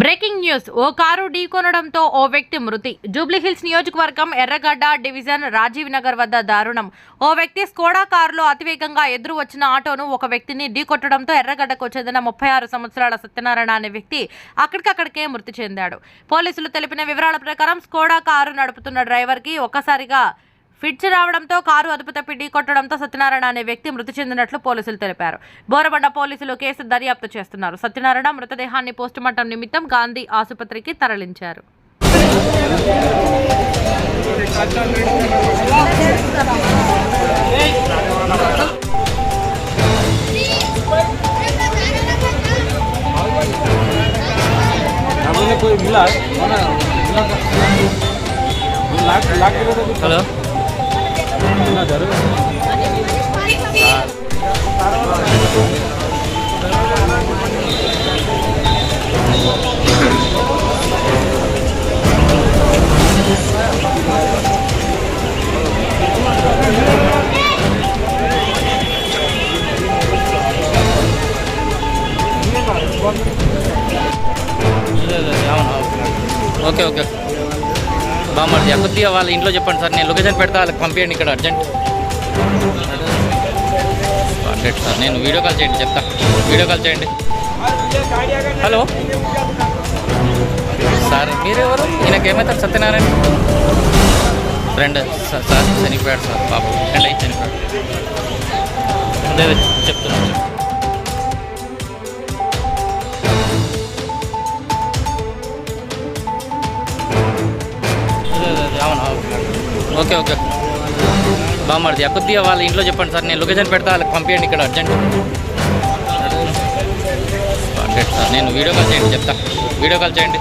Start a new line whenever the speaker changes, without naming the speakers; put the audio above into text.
Breaking news. ఓ car ఢీకొనడంతో ఓ వ్యక్తి మృతి. జూబ్లీహిల్స్ నియోజకవర్గం ఎర్రగడ్డ డివిజన్ రాజీవ్ నగర్ వద్ద దారుణం. ఓ వ్యక్తి స్కోడా కారులో అతివేగంగా ఎదురు వచ్చిన ఆటోను ఒక వ్యక్తిని ఢీకొట్టడంతో ఎర్రగడ్డకు చెందిన ముప్పై ఆరు సంవత్సరాల సత్యనారాయణ అనే వ్యక్తి అక్కడికక్కడికే మృతి చెందాడు. పోలీసులు తెలిపిన వివరాల ప్రకారం స్కోడా కారు నడుపుతున్న డ్రైవర్కి ఒక్కసారిగా ఫిట్స్ రావడంతో కారు అదుపు తప్పి ఢీకొట్టడంతో సత్యనారాయణ అనే వ్యక్తి మృతి చెందినట్లు పోలీసులు తెలిపారు బోరబండ పోలీసులు కేసు దర్యాప్తు చేస్తున్నారు సత్యనారాయణ మృతదేహాన్ని పోస్టుమార్టం నిమిత్తం గాంధీ ఆసుపత్రికి తరలించారు
हमने कोई मिला मिला लाख लाख रुपए का
హలో
मिला
బామ్మర్ది. అకృతి వాళ్ళ ఇంట్లో చెప్పండి సార్ నేను లొకేషన్ పెడతా వాళ్ళకి పంపించండి ఇక్కడ అర్జెంట్. హండ్రెడ్ సార్ నేను వీడియో కాల్ చేయండి చెప్తా. వీడియో కాల్ చేయండి. హలో సార్ మీరెవరు? ఈయనకేమవుతారు సత్యనారాయణ? ఫ్రెండ్ సార్ చనిపోయాడు సార్ బాబు. ఫ్రెండ్ అయితే చనిపోయాడు చెప్తున్నాను ఓకే ఓకే. బామ్మది కొద్దిగా వాళ్ళ ఇంట్లో చెప్పండి సార్ నేను లొకేషన్ పెడతా వాళ్ళకి పంపించండి ఇక్కడ అర్జెంట్ అర్జెంట్ సార్ నేను వీడియో కాల్ చేయండి చెప్తా. వీడియో కాల్ చేయండి.